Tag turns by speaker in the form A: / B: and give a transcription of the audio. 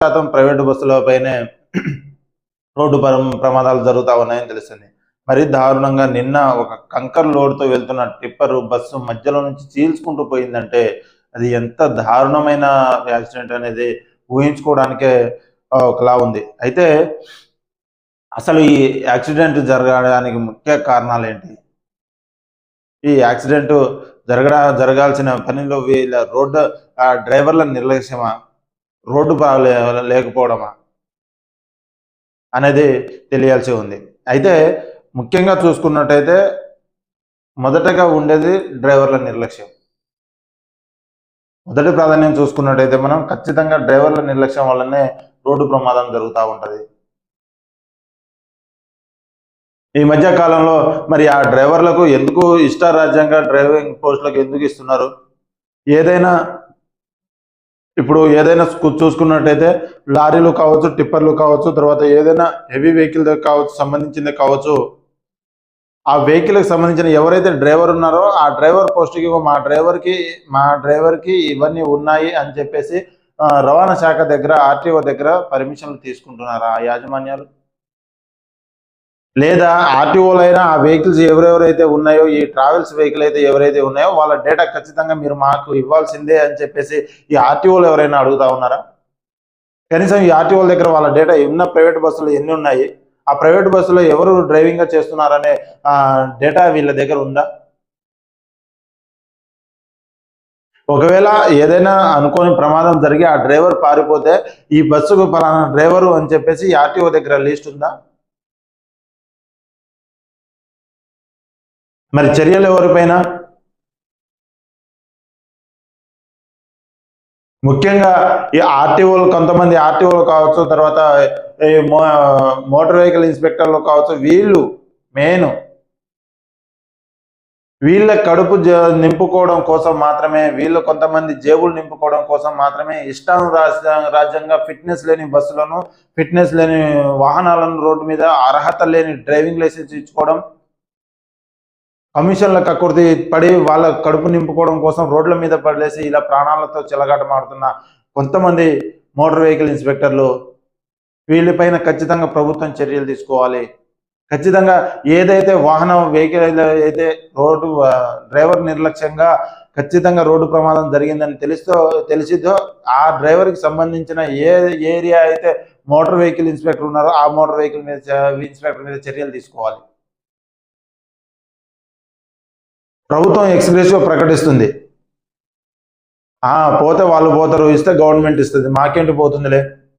A: శాతం private బస్సులపైనే road ప్రమాదాలు జరుగుతూ ఉన్నాయని తెలుస్తుంది మరి దారుణంగా నిన్న ఒక కంకర్ లోడ్తో వెళ్తున్న టిప్పర్ బస్సు మధ్యలో నుంచి చీల్చుకుంటూ పోయిందంటే అది ఎంత దారుణమైన యాక్సిడెంట్ అనేది ఊహించుకోవడానికే ఒకలా ఉంది. అయితే అసలు ఈ యాక్సిడెంట్ జరగడానికి ముఖ్య కారణాలు ఏంటి ఈ యాక్సిడెంట్ జరగడా జరగాల్సిన పనిలో వీళ్ళ రోడ్డు ఆ డ్రైవర్ల నిర్లక్ష్యమా? రోడ్డు బాగా లేకపోవడమా అనేది తెలియాల్సి ఉంది. అయితే ముఖ్యంగా చూసుకున్నట్టయితే మొదటగా ఉండేది డ్రైవర్ల నిర్లక్ష్యం. మొదటి ప్రాధాన్యం చూసుకున్నట్టయితే మనం ఖచ్చితంగా డ్రైవర్ల నిర్లక్ష్యం వల్లనే రోడ్డు ప్రమాదం జరుగుతూ ఉంటుంది. ఈ మధ్య కాలంలో మరి ఆ డ్రైవర్లకు ఎందుకు ఇష్టారాజ్యంగా డ్రైవింగ్ పోస్టులకు ఎందుకు ఇస్తున్నారు? ఏదైనా ఇప్పుడు ఏదైనా చూసుకున్నట్టయితే లారీలు కావచ్చు టిప్పర్లు కావచ్చు తర్వాత ఏదైనా హెవీ వెహికల్ కావచ్చు సంబంధించింది కావచ్చు ఆ వెహికల్కి సంబంధించిన ఎవరైతే డ్రైవర్ ఉన్నారో ఆ డ్రైవర్ పోస్ట్కి మా డ్రైవర్కి మా డ్రైవర్కి ఇవన్నీ ఉన్నాయి అని చెప్పేసి రవాణా శాఖ దగ్గర ఆర్టీఓ దగ్గర పర్మిషన్లు తీసుకుంటున్నారు ఆ యాజమాన్యాలు? లేదా ఆర్టీఓలైనా ఆ వెహికల్స్ ఎవరెవరైతే ఉన్నాయో ఈ ట్రావెల్స్ వెహికల్ అయితే ఎవరైతే ఉన్నాయో వాళ్ళ డేటా ఖచ్చితంగా మీరు మాకు ఇవ్వాల్సిందే అని చెప్పేసి ఈ ఆర్టీఓలు ఎవరైనా అడుగుతా ఉన్నారా? కనీసం ఈ ఆర్టీఓల దగ్గర వాళ్ళ డేటా ఉన్న ప్రైవేట్ బస్సులు ఎన్ని ఉన్నాయి? ఆ ప్రైవేట్ బస్సులో ఎవరు డ్రైవింగ్గా చేస్తున్నారనే డేటా వీళ్ళ దగ్గర ఉందా? ఒకవేళ ఏదైనా అనుకోని ప్రమాదం జరిగి ఆ డ్రైవర్ పారిపోతే ఈ బస్సుకు పలానా డ్రైవరు అని చెప్పేసి ఈ ఆర్టీఓ దగ్గర లిస్ట్ ఉందా? మరి చర్యలు ఎవరిపైన? ముఖ్యంగా ఈ ఆర్టీఓలు కొంతమంది ఆర్టీఓలు కావచ్చు తర్వాత ఈ మో మోటార్ వెహికల్ ఇన్స్పెక్టర్లు కావచ్చు వీళ్ళు మెయిన్ వీళ్ళ కడుపు జ- నింపుకోవడం కోసం మాత్రమే వీళ్ళు కొంతమంది జేబులు నింపుకోవడం కోసం మాత్రమే ఇష్టాను రాజ్యంగా ఫిట్నెస్ లేని బస్సులను ఫిట్నెస్ లేని వాహనాలను రోడ్డు మీద అర్హత లేని డ్రైవింగ్ లైసెన్స్ ఇచ్చుకోవడం కమిషన్ల కక్కుర్తి పడి వాళ్ళ కడుపు నింపుకోవడం కోసం రోడ్ల మీద పడేసి ఇలా ప్రాణాలతో చెలగాటమాడుతున్న కొంతమంది మోటార్ వెహికల్ ఇన్స్పెక్టర్లు వీళ్ళపైన ఖచ్చితంగా ప్రభుత్వం చర్యలు తీసుకోవాలి. ఖచ్చితంగా ఏదైతే వాహనం వెహికల్ అయితే రోడ్డు డ్రైవర్ నిర్లక్ష్యంగా ఖచ్చితంగా రోడ్డు ప్రమాదం జరిగిందని తెలుస్తో తెలిసిదో ఆ డ్రైవర్కి సంబంధించిన ఏ ఏరియా అయితే మోటార్ వెహికల్ ఇన్స్పెక్టర్ ఉన్నారో ఆ మోటార్ వెహికల్ మీద ఇన్స్పెక్టర్ మీద చర్యలు తీసుకోవాలి. ప్రభుత్వం ఎక్స్గ్రెసివ్ ప్రకటిస్తుంది. పోతే వాళ్ళు పోతారు ఇస్తే గవర్నమెంట్ ఇస్తుంది. మాకేంటి పోతుందిలే?